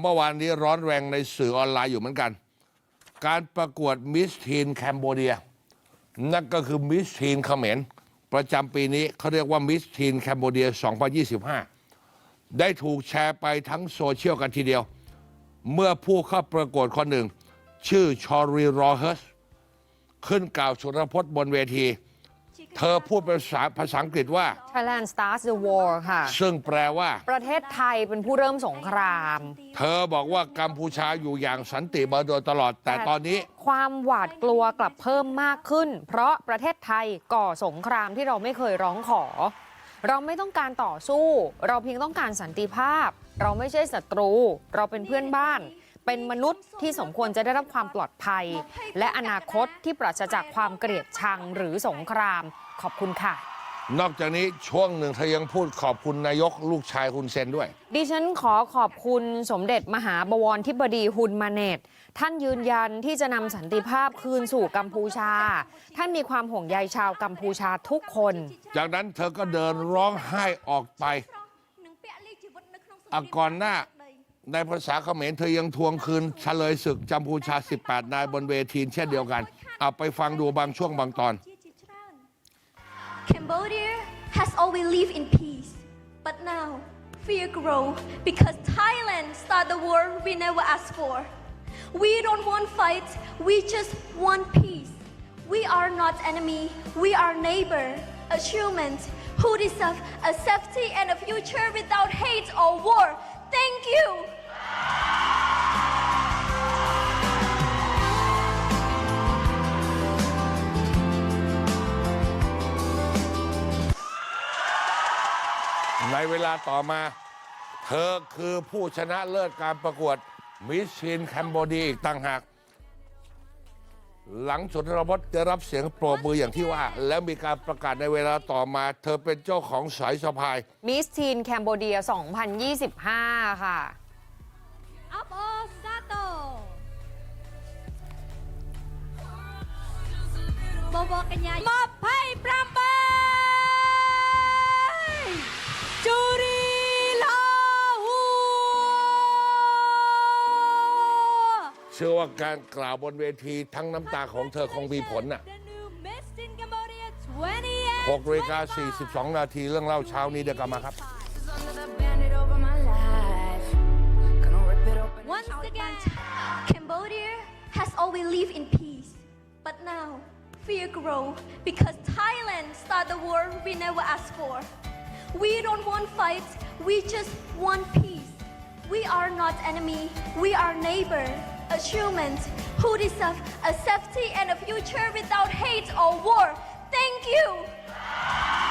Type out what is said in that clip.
เมื่อวานนี้ร้อนแรงในสื่อออนไลน์อยู่เหมือนกัน การประกวดมิสทีนแคนโบเดีย นั่นก็คือมิสทีนเขมรประจำปีนี้เขาเรียกว่ามิสทีนแคนโบเดีย 2025 ได้ถูกแชร์ไปทั้งโซเชียลกันทีเดียว เมื่อผู้เข้าประกวดคนหนึ่ง ชื่อชอรีรอเฮสขึ้นกล่าวสุรพจน์บนเวที เธอพูดเป็นภาษาภาษาอังกฤษว่า Thailand starts the war ค่ะ ซึ่งแปลว่า ประเทศไทยเป็นผู้เริ่มสงคราม เธอบอกว่ากัมพูชาอยู่อย่างสันติมาโดยตลอด แต่ตอนนี้ ความหวาดกลัวกลับเพิ่มมากขึ้น เพราะประเทศไทยก่อสงครามที่เราไม่เคยร้องขอ เราไม่ต้องการต่อสู้ เราเพียงต้องการสันติภาพ เราไม่ใช่ศัตรู เราเป็นเพื่อนบ้าน เป็นมนุษย์ที่สมควรจะได้รับความปลอดภัย และอนาคตที่ปราศจากความเกลียดชังหรือสงคราม ขอบคุณค่ะ นอกจากนี้ช่วงหนึ่งเธอยังพูดขอบคุณนายกลูกชายคุณเซนด้วย ดิฉันขอขอบคุณสมเด็จมหาบวรทิบดีฮุนมาเนตท่านยืนยันที่จะนำสันติภาพคืนสู่กัมพูชา ท่านมีความห่วงใยชาวกัมพูชาทุกคน จากนั้นเธอก็เดินร้องไห้ออกไปอะก่อนหน้า ในภาษาเขมรเธอยังทวงคืนเฉลยศึกกัมพูชา 18 นายบนเวทีเช่นเดียวกัน เอาไปฟังดูบางช่วงบางตอน Cambodia has always lived in peace, but now fear grow because Thailand start the war we never asked for. We don't want fight, we just want peace. We are not enemy, we are neighbor, a human who deserve a safety and a future without hate or war. Thank you. ในเวลาต่อมา เธอคือผู้ชนะเลิศการประกวดมิสชินแคนโบดีอีกต่างหาก หลังสุนทรพจน์ได้รับเสียงโปรบมืออย่างที่ว่า แล้วมีการประกาศในเวลาต่อมา เธอเป็นเจ้าของสายสะพาย มิสทีนแคนโบเดีย 2025 ค่ะ เชื่อว่าการกล่าวบนเวทีทั้งน้ำตาของเธอคงมีผลน่ะ6 6นาฬิกา42 นาทีเรื่องเล่าเช้านี้เดี๋ยวกลับมาครับ Once again, Cambodia has always lived in peace, but now fear grow because Thailand started the war we never asked for. We don't want fights, we just want peace. We are not enemy, we are neighbor, achievements, who deserve a safety and a future without hate or war. Thank you.